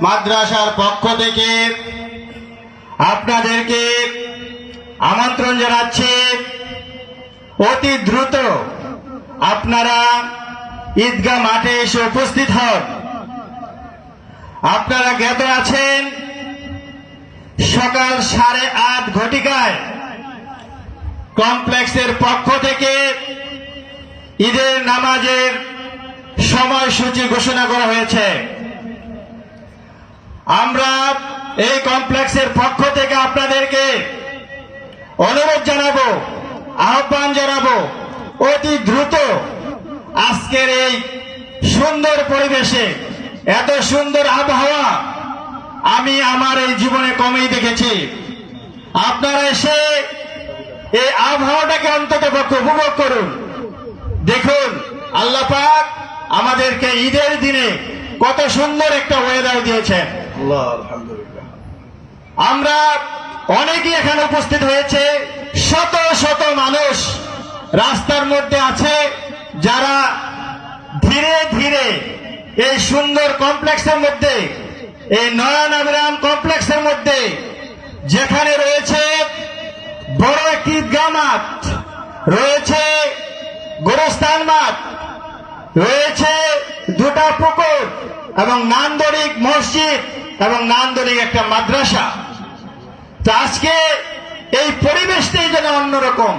মাদ্রাসার পক্ষ থেকে আপনাদেরকে আমন্ত্রণ জানাচ্ছি। অতি দ্রুত আপনারা ঈদগাহ মাঠে এসে উপস্থিত হন। আপনারা জ্ঞাত আছেন সকাল সাড়ে আট ঘটিকায় কমপ্লেক্সের পক্ষ থেকে ঈদের নামাজের সময়সূচি ঘোষণা করা হয়েছে। আমরা এই কমপ্লেক্সের পক্ষ থেকে আপনাদেরকে অনুরোধ জানাব, আহ্বান জানাব, অতি দ্রুত আজকের এই সুন্দর পরিবেশে, এত সুন্দর আবহাওয়া আমি আমার এই জীবনে কমেই দেখেছি। আপনারা এসে এই আবহাওয়াটাকে অন্তত পক্ষে উপভোগ করুন। দেখুন আল্লাহ পাক আমাদেরকে ঈদের দিনে কত সুন্দর একটা ওয়েদার দিয়েছেন। আমরা অনেকেই এখানে উপস্থিত হয়েছে। শত শত মানুষ রাস্তার মধ্যে আছে যারা ধীরে ধীরে এই সুন্দর কমপ্লেক্সের মধ্যে এই নয়ন আবিরাম কমপ্লেক্সের মধ্যে, যেখানে রয়েছে বড় একটি ঈদগাহ মাঠ, রয়েছে গোরস্থান মাঠ, রয়েছে দুটা পুকুর এবং নান্দরিক মসজিদ এবং নান্দরিক একটা মাদ্রাসা। তো আজকে এই পরিবেশটাই যেন অন্যরকম,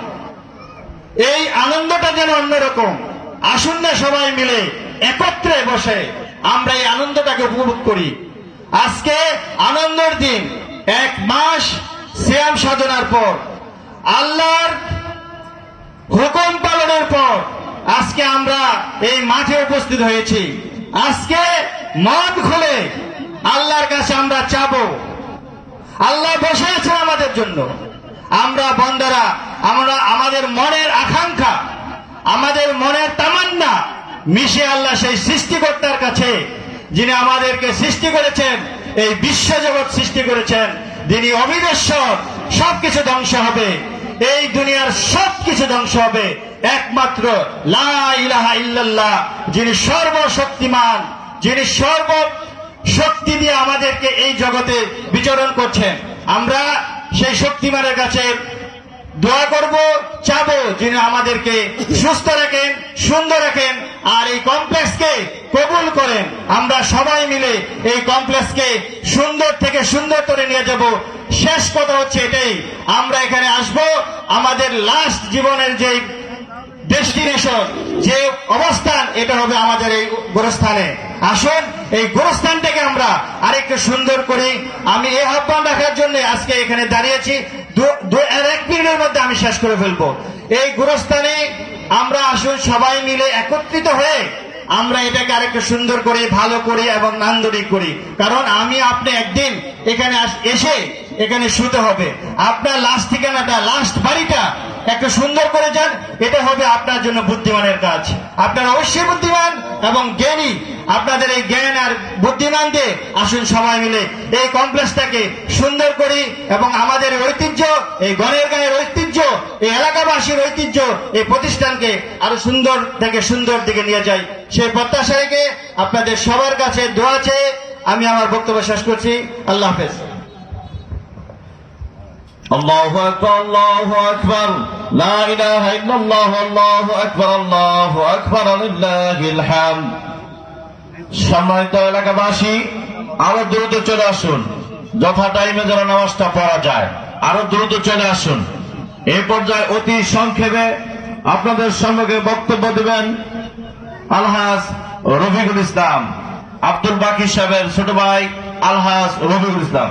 এই আনন্দটা যেন অন্যরকম। আসুন না সবাই মিলে একত্রে বসে আমরা এই আনন্দটাকে উপভোগ করি। আজকে আনন্দের দিন। এক মাস শ্যাম সাধনার পর, আল্লাহর হুকুম পালনের পর আজকে আমরা এই মাঠে উপস্থিত হয়েছি। আজকে মন খুলে আল্লাহর কাছে আমরা চাবো। আল্লাহ বসে আছেন আমাদের জন্য। আমরা বন্দারা আমরা আমাদের মনের আকাঙ্ক্ষা, আমাদের মনের তামান্না মিশে আল্লাহ সেই সৃষ্টিকর্তার কাছে যিনি আমাদেরকে সৃষ্টি করেছেন, এই বিশ্বজগৎ সৃষ্টি করেছেন, যিনি অবিনশ্বর, সবকিছু ধ্বংস হবে। এই দুনিয়ার সবকিছু ধ্বংস হবে। একমাত্র লা ইলাহা ইল্লাল্লাহ, যিনি সর্বশক্তিমান, যিনি সর্ব শক্তি দিয়ে আমাদেরকে এই জগতে বিচরণ করছেন। আমরা সেই শক্তিমানের কাছে দোয়া করব, চাবো, যিনি আমাদেরকে সুস্থ রাখেন, সুন্দর রাখেন, আর এই কমপ্লেক্সকে কবুল করেন। আমরা সবাই মিলে এই কমপ্লেক্সকে সুন্দর থেকে সুন্দর করে নিয়ে যাব। শেষ কথা হচ্ছে এটাই। আমরা এখানে আসব। আমাদের লাস্ট জীবনের যে ডেস্টিনেশন যে অবস্থান, এটা হবে আমাদের এই গোরস্থানে। আসুন, এই গোরস্থানটাকে আমরা আরেকটু সুন্দর করি। আমি এই আহ্বান রাখার জন্য আজকে এখানে দাঁড়িয়েছি। এক মিনিটের মধ্যে আমি শেষ করে ফেলব। এই গোরস্থানে আমরা আসুন সবাই মিলে একত্রিত হয়ে আমরা এটাকে আরেকটু সুন্দর করি, ভালো করি এবং নান্দনিক করি। কারণ আমি আপনি একদিন এখানে এসে এখানে শুতে হবে। আপনার লাস্ট ঠিকানাটা লাস্ট বাড়িটা একটু সুন্দর করে যান, এটা হবে আপনার জন্য বুদ্ধিমানের কাজ। আপনার অবশ্যই বুদ্ধিমান এবং জ্ঞানী। আপনাদের এই জ্ঞান আর বুদ্ধিমান দিয়ে আসুন সবাই মিলে এই কমপ্লেক্সটাকে সুন্দর করি এবং আমাদের ঐতিহ্য, এই গণের গায়ের ঐতিহ্য, এই এলাকাবাসীর ঐতিহ্য, এই প্রতিষ্ঠানকে আরও সুন্দর থেকে সুন্দর দিকে নিয়ে যাই। সেই প্রত্যাশা রেখে আপনাদের সবার কাছে দোয়া চেয়ে আমি আমার বক্তব্য শেষ করছি। আল্লাহ হাফেজ। الله أكبر الله أكبر لا إله إلا الله الله أكبر الله أكبر لله الحمد সম্মানিত এলাকাবাসী আরো দ্রুত চলে আসুন যথা টাইমে যেন নামাজটা পড়া যায় আরো দ্রুত চলে আসুন এই পর্যায়ে অতি সংক্ষেপে আপনাদের সম্মুখে বক্তব্য দিবেন আলহাজ রফিকুল ইসলাম আব্দুল বাকি সাহেবের ছোট ভাই আলহাজ রফিকুল ইসলাম